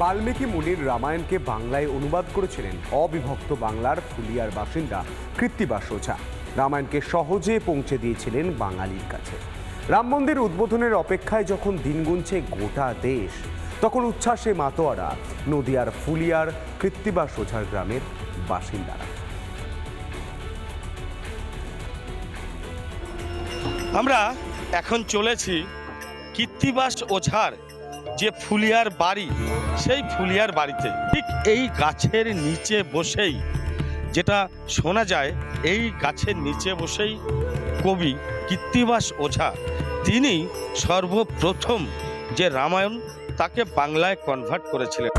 বাল্মীকি মুনির রামায়ণকে বাংলায় অনুবাদ করেছিলেন অবিভক্ত বাংলার ফুলিয়ার বাসিন্দা কৃত্তিবাস ওঝা রামায়ণকে সহজে পৌঁছে দিয়েছিলেন বাঙালির কাছে। রাম মন্দির উদ্বোধনের অপেক্ষায় যখন দিন গুনছে গোটা দেশ, তখন উচ্ছ্বাসে মাতোয়ারা, নদিয়ার ফুলিয়ার কৃত্তিবাস ওঝার গ্রামের বাসিন্দারা। আমরা এখন চলেছি কীর্তিবাস ওঝার যে ফুলিয়ার বাড়ি, সেই ফুলিয়ার বাড়িতে। ঠিক এই গাছের নিচে বসেই, যেটা শোনা যায়, এই গাছের নিচে বসেই কবি কীর্তিবাস ওঝা, তিনি সর্বপ্রথম যে রামায়ণ তাকে বাংলায় কনভার্ট করেছিলেন।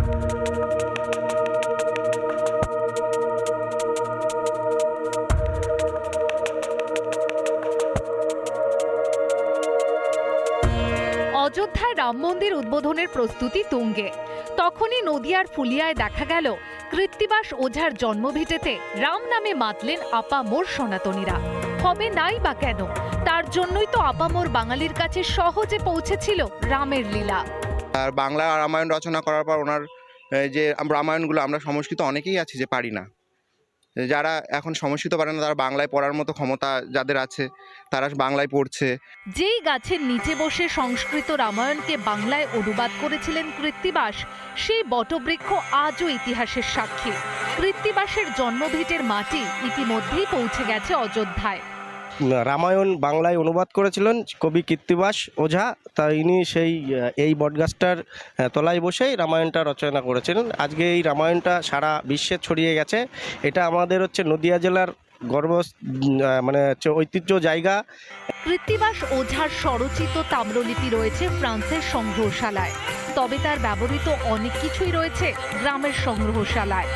অযোধ্যায় রাম মন্দির উদ্বোধনের প্রস্তুতি তুঙ্গে। তখনই নদিয়ার ফুলিয়ায় দেখা গেল কৃত্তিবাস ওঝার জন্মভিটেতে রাম নামে মাতলেন আপামোর সনাতনীরা। হবে নাই বা কেন? তার জন্যই তো আপামোর বাঙালির কাছে সহজে পৌঁছেছিল রামের লীলা। আর বাংলা রামায়ণ রচনা করার পর ওনার যে রামায়ণগুলো আমরা সংস্কৃত অনেকেই আছি যে পারি না। যারা এখন সমস্যিত পারে না, তারা বাংলায় পড়ার মতো ক্ষমতা যাদের আছে, তারা বাংলায় পড়ছে। যেই গাছের নিচে বসে সংস্কৃত রামায়ণকে বাংলায় অনুবাদ করেছিলেন কৃত্তিবাস, সেই বটবৃক্ষ আজও ইতিহাসের সাক্ষী। কৃত্তিবাসের জন্মভিটের মাটি ইতিমধ্যেই পৌঁছে গেছে অযোধ্যায়। রামায়ণ বাংলায় অনুবাদ করেছিলেন কবি কীর্তিবাস ওঝা। তা ইনি সেই এই বটগাছটার তলায় বসেই রামায়ণটা রচনা করেছিলেন। আজকে এই রামায়ণটা সারা বিশ্বে ছড়িয়ে গেছে। এটা আমাদের হচ্ছে নদিয়া জেলার গর্ব মানে হচ্ছে ঐতিহ্য জায়গা। কৃত্তিবাস ওঝার স্বরচিত তাম্রলিপি রয়েছে ফ্রান্সের সংগ্রহশালায়। তবে তার ব্যবহৃত অনেক কিছুই রয়েছে গ্রামের সংগ্রহশালায়।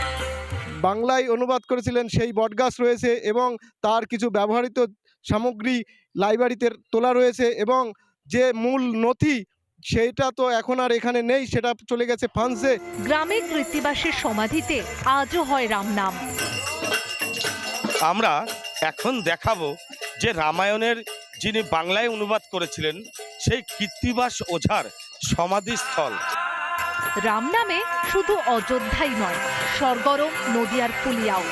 বাংলায় অনুবাদ করেছিলেন সেই বটগাছ রয়েছে এবং তার কিছু ব্যবহৃত সামগ্রী লাইব্রেরিতে তোলা রয়েছে এবং যে মূল নথি সেটা তো এখন আর এখানে নেই সেটা চলে গেছে ফ্রান্সে। গ্রামে কৃত্তিবাসের সমাধিতে আজও হয় রাম নাম আমরা এখন দেখাবো যে রামায়ণের যিনি বাংলায় অনুবাদ করেছিলেন সেই কৃত্তিবাস ওঝার সমাধিস্থল। রাম নামে শুধু অযোধ্যাই নয় স্বর্গরম নদিয়ার ফুলিয়াও।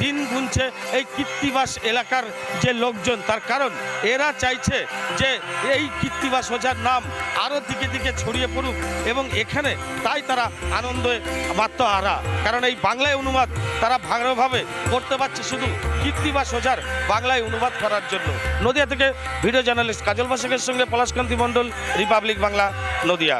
দিন গুনছে এই কীর্তিবাস এলাকার যে লোকজন, তার কারণ এরা চাইছে যে এই কীর্তিবাস ওঝার নাম আরও দিকে দিকে ছড়িয়ে পড়ুক এবং এখানে তাই তারা আনন্দে মাত্র আরা কারণ এই বাংলায় অনুবাদ তারা ভালোভাবে করতে পারছে শুধু কীর্তিবাস ওঝার বাংলায় অনুবাদ করার জন্য। নদিয়া থেকে ভিডিও জার্নালিস্ট কাজল বাসকের সঙ্গে পলাশকান্তি মণ্ডল, রিপাবলিক বাংলা, নদিয়া।